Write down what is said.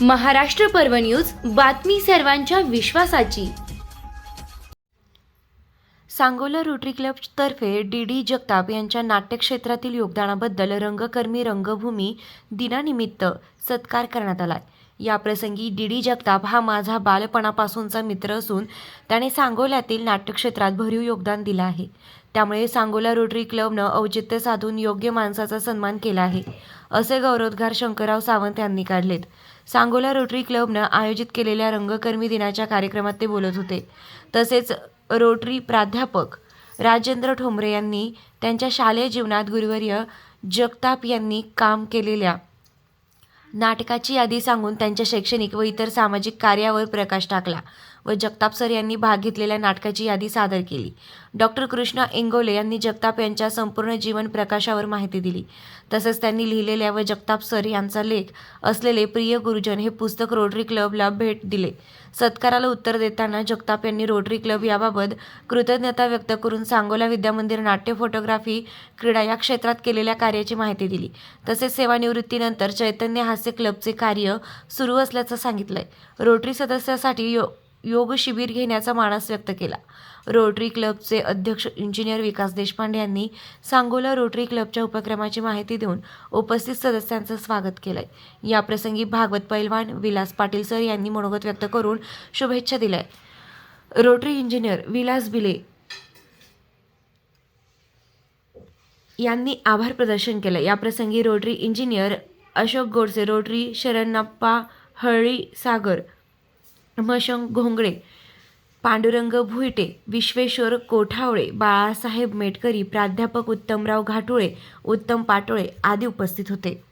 महाराष्ट्र पर्व न्यूज बातमी सर्वांच्या विश्वासाची. सांगोला रोटरी क्लबतर्फे डी डी जगताप यांच्या नाट्यक्षेत्रातील योगदानाबद्दल रंगकर्मी रंगभूमी दिनानिमित्त सत्कार करण्यात आला याप्रसंगी डी डी जगताप हा माझा बालपणापासूनचा मित्र असून त्याने सांगोल्यातील नाट्यक्षेत्रात भरीव योगदान दिलं आहे. त्यामुळे सांगोला रोटरी क्लबनं औचित्य साधून योग्य माणसाचा सन्मान केला आहे असे गौरवोद्गार शंकरराव सावंत यांनी काढलेत. सांगोला रोटरी क्लबनं आयोजित केलेल्या रंगकर्मी दिनाच्या कार्यक्रमात ते बोलत होते. तसेच रोटरी प्राध्यापक राजेंद्र ठोंबरे यांनी त्यांच्या शालेय जीवनात गुरुवर्य जगताप यांनी काम केलेल्या नाटकाची यादी सांगून त्यांच्या शैक्षणिक व इतर सामाजिक कार्यावर प्रकाश टाकला. व जगताप सर यांनी भाग घेतलेल्या नाटकाची यादी सादर केली. डॉक्टर कृष्णा इंगोले यांनी जगताप यांच्या संपूर्ण जीवन प्रकाशावर माहिती दिली. तसेच त्यांनी लिहिलेल्या व जगताप सर यांचा लेख असलेले प्रिय गुरुजन हे पुस्तक रोटरी क्लबला भेट दिले. सत्काराला उत्तर देताना जगताप यांनी रोटरी क्लब याबाबत कृतज्ञता व्यक्त करून सांगोला विद्यामंदिर नाट्य फोटोग्राफी क्रीडा या क्षेत्रात केलेल्या कार्याची माहिती दिली. तसेच सेवानिवृत्तीनंतर चैतन्य हास्य क्लबचे कार्य सुरू असल्याचं सांगितलंय. रोटरी सदस्यासाठी यो योग शिबिर घेण्याचा मानस व्यक्त केला. रोटरी क्लबचे अध्यक्ष इंजिनियर विकास देशपांडे यांनी सांगोला रोटरी क्लबच्या उपक्रमाची माहिती देऊन उपस्थित सदस्यांचं स्वागत केलंय. याप्रसंगी भागवत पैलवान विलास पाटील सर यांनी मनोगत व्यक्त करून शुभेच्छा दिल्या. रोटरी इंजिनियर विलास बिले यांनी आभार प्रदर्शन केलं. याप्रसंगी Rotary engineer Ashok Godse Rotary Sharanappa Hali Sagar Mashank Ghongade Pandurang Bhuite Vishweshwar Kothawale Balasaheb Metkari प्राध्यापक उत्तमराव घाटुळे उत्तम पाटोळे आदी उपस्थित होते.